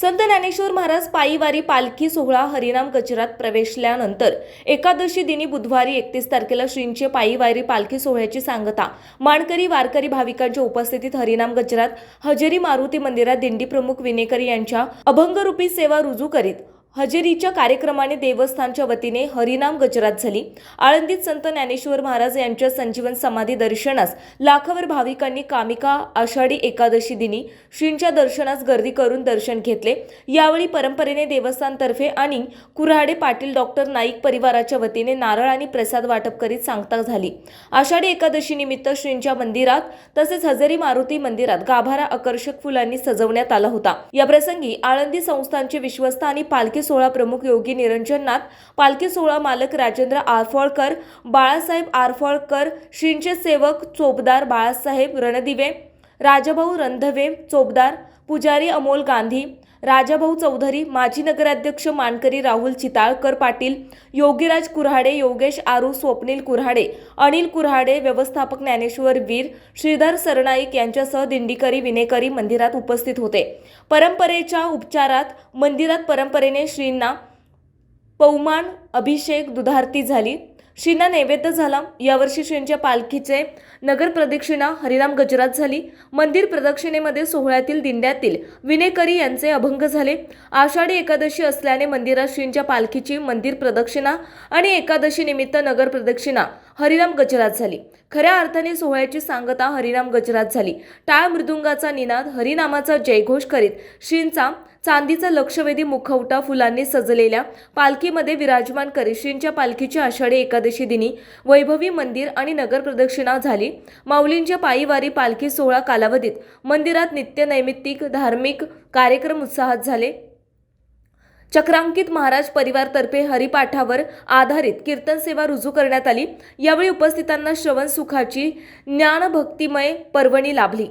संत ज्ञानेश्वर महाराज पायीवारी पालखी सोहळा हरिनाम गजरात प्रवेशल्यानंतर एकादशी दिनी बुधवारी एकतीस तारखेला श्रींचे पायीवारी पालखी सोहळ्याची सांगता. मानकरी वारकरी भाविकांच्या उपस्थितीत हरिनाम गजरात हजेरी मारुती मंदिरात दिंडी प्रमुख विनेकरी यांच्या अभंगरूपी सेवा रुजू करीत हजेरीच्या कार्यक्रमाने देवस्थानच्या वतीने हरिनाम गजरात झाली. आळंदीत संत ज्ञानेश्वर महाराज यांच्या संजीवन समाधी दर्शनास लाखावर भाविकांनी कामिका आषाढी एकादशी दिनी श्रींच्या दर्शनास गर्दी करून दर्शन घेतले. यावेळी परंपरेने देवस्थानतर्फे आणि कुऱ्हाडे पाटील डॉक्टर नाईक परिवाराच्या वतीने नारळ आणि प्रसाद वाटप करीत सांगता झाली. आषाढी एकादशी निमित्त श्रींच्या मंदिरात तसेच हजेरी मारुती मंदिरात गाभारा आकर्षक फुलांनी सजवण्यात आला होता. याप्रसंगी आळंदी संस्थांचे विश्वस्त आणि पालखी सोहळा प्रमुख योगी निरंजननाथ पालखी सोहळा मालक राजेंद्र आरफळकर बाळासाहेब आरफळकर श्रींचे सेवक चोपदार बाळासाहेब रणदिवे राजभाऊ रंधवे चोपदार पुजारी अमोल गांधी राजाभाऊ चौधरी माजी नगराध्यक्ष मानकरी राहुल चिताळकर पाटील योगीराज कुऱ्हाडे योगेश आरू स्वप्नील कुऱ्हाडे अनिल कुऱ्हाडे व्यवस्थापक ज्ञानेश्वर वीर श्रीधर सरनाईक यांच्यासह दिंडीकरी विनेकरी मंदिरात उपस्थित होते. परंपरेच्या उपचारात मंदिरात परंपरेने श्रींना पौमान अभिषेक दुधारती झाली. श्रींना नैवेद्य झाला. यावर्षी श्रींच्या पालखीचे नगर प्रदक्षिणा हरिराम गजरात झाली. मंदिर प्रदक्षिणेमध्ये सोहळ्यातील दिंड्यातील विनेकरी यांचे अभंग झाले. आषाढी एकादशी असल्याने मंदिरात श्रींच्या पालखीची मंदिर प्रदक्षिणा आणि एकादशी निमित्त नगर प्रदक्षिणा हरिराम गजरात झाली. खऱ्या अर्थाने सोहळ्याची सांगता हरिराम गजरात झाली. टाळ मृदुंगाचा निनाद हरिनामाचा जयघोष करीत श्रींचा चांदीचा लक्षवेधी मुखवटा फुलांनी सजलेल्या पालखीमध्ये विराजमान करीत श्रींच्या पालखीची आषाढी एकादशी दिनी वैभवी मंदिर आणि नगर प्रदक्षिणा झाली. माऊलींच्या पायीवारी पालखी सोहळा कालावधीत मंदिरात नित्य नैमित्तिक धार्मिक कार्यक्रम उत्साहात झाले. चक्रांकित महाराज परिवारतर्फे हरिपाठावर आधारित कीर्तन सेवा रुजू करण्यात आली. यावेळी उपस्थितांना श्रवण सुखाची ज्ञानभक्तिमय पर्वणी लाभली.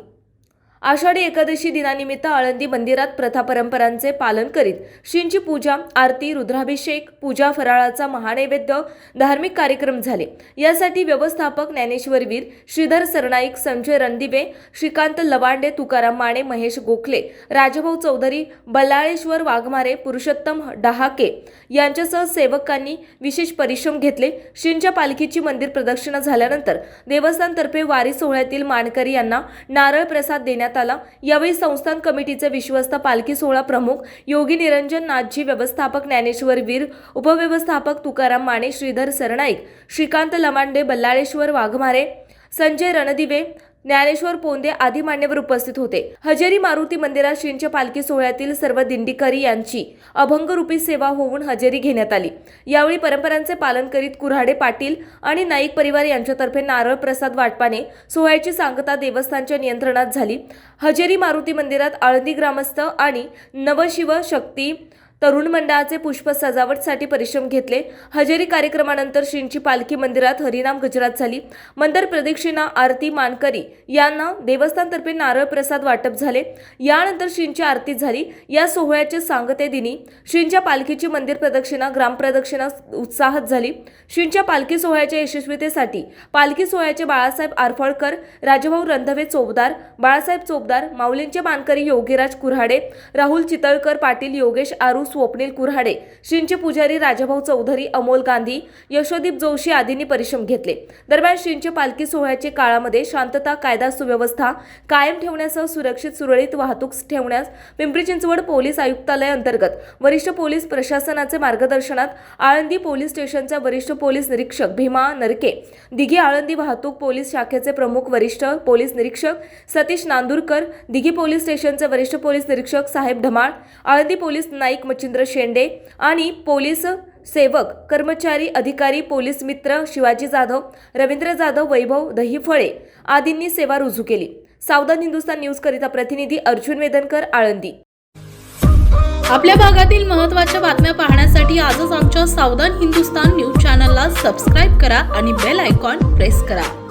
आषाढी एकादशी दिनानिमित्त आळंदी मंदिरात प्रथा परंपरांचे पालन करीत श्रींची पूजा आरती रुद्राभिषेक पूजा फराळाचा महानैवेद्य धार्मिक कार्यक्रम झाले. यासाठी व्यवस्थापक ज्ञानेश्वर वीर श्रीधर सरनाईक संजय रणदिवे श्रीकांत लवांडे तुकाराम माने महेश गोखले राजभाऊ चौधरी बल्लाळेश्वर वाघमारे पुरुषोत्तम डहाके यांच्यासह सेवकांनी विशेष परिश्रम घेतले. श्रींच्या पालखीची मंदिर प्रदक्षिणा झाल्यानंतर देवस्थानतर्फे वारी सोहळ्यातील मानकरी यांना नारळ प्रसाद देण्यात आला यावेळी संस्थान कमिटीचे विश्वस्त पालखी सोहळा प्रमुख योगी निरंजन नाथजी व्यवस्थापक ज्ञानेश्वर वीर उपव्यवस्थापक तुकाराम माने श्रीधर सरनाईक श्रीकांत लमांडे बल्लाळेश्वर वाघमारे संजय रणदिवे ज्ञानेश्वर पोंदे आदी मान्यवर उपस्थित होते. हजेरी मारुती मंदिरात श्रींच्या पालखी सोहळ्यातील सर्व दिंडीकरी यांची अभंगरूपी सेवा होऊन हजेरी घेण्यात आली. यावेळी परंपरांचे पालन करीत कुऱ्हाडे पाटील आणि नाईक परिवार यांच्यातर्फे नारळ प्रसाद वाटपाने सोहळ्याची सांगता देवस्थानच्या नियंत्रणात झाली. हजेरी मारुती मंदिरात आळंदी ग्रामस्थ आणि नवशिव शक्ती तरुण मंडळाचे पुष्प सजावटसाठी परिश्रम घेतले. हजेरी कार्यक्रमानंतर श्रींची पालखी मंदिरात हरिनाम गजरात झाली. मंदिर प्रदक्षिणा आरती मानकरी यांना देवस्थानतर्फे नारळ प्रसाद वाटप झाले. यानंतर श्रींची आरती झाली. या सोहळ्याच्या सांगते दिनी श्रींच्या पालखीची मंदिर प्रदक्षिणा ग्रामप्रदक्षिणा उत्साहात झाली. श्रींच्या पालखी सोहळ्याच्या यशस्वीतेसाठी पालखी सोहळ्याचे बाळासाहेब आरफळकर राजभाऊ रंधवे चोबदार बाळासाहेब चोबदार माऊलींचे मानकरी योगीराज कुऱ्हाडे राहुल चितळकर पाटील योगेश आरू स्वप्नील कुऱ्हाडे श्रींचे पुजारी राजाभाऊ चौधरी अमोल गांधी यशोदीप जोशी आदींनी परिश्रम घेतले. दरम्यान शिंचे पालखी सोहळ्याच्या काळामध्ये शांतता कायदा सुव्यवस्था कायम ठेवण्यासह सुरक्षित सुरळीत वाहतूक ठेवण्यास पिंपरी चिंचवड पोलीस आयुक्तालय अंतर्गत वरिष्ठ पोलीस प्रशासनाचे मार्गदर्शनात आळंदी पोलीस स्टेशनचा वरिष्ठ पोलीस निरीक्षक भीमा नरके दिघी आळंदी वाहतूक पोलीस शाखेचे प्रमुख वरिष्ठ पोलीस निरीक्षक सतीश नांदुरकर दिघी पोलीस स्टेशनचे वरिष्ठ पोलीस निरीक्षक साहेब ढमाळ आळंदी पोलीस नाईक मच्छिंद्र शेंडे आणि पोलीस सेवक कर्मचारी अधिकारी पोलीस मित्र शिवाजी जाधव रवींद्र जाधव वैभव दहीफळे आदींनी सेवा रुजू केली. सावधान हिंदुस्तान न्यूज करिता प्रतिनिधी अर्जुन वेदनकर आळंदी. आपल्या भागातील महत्त्वाच्या बातम्या पाहण्यासाठी आजच आमच्या सावधान हिंदुस्तान न्यूज चॅनलला सबस्क्राईब करा आणि बेल आयकॉन प्रेस करा.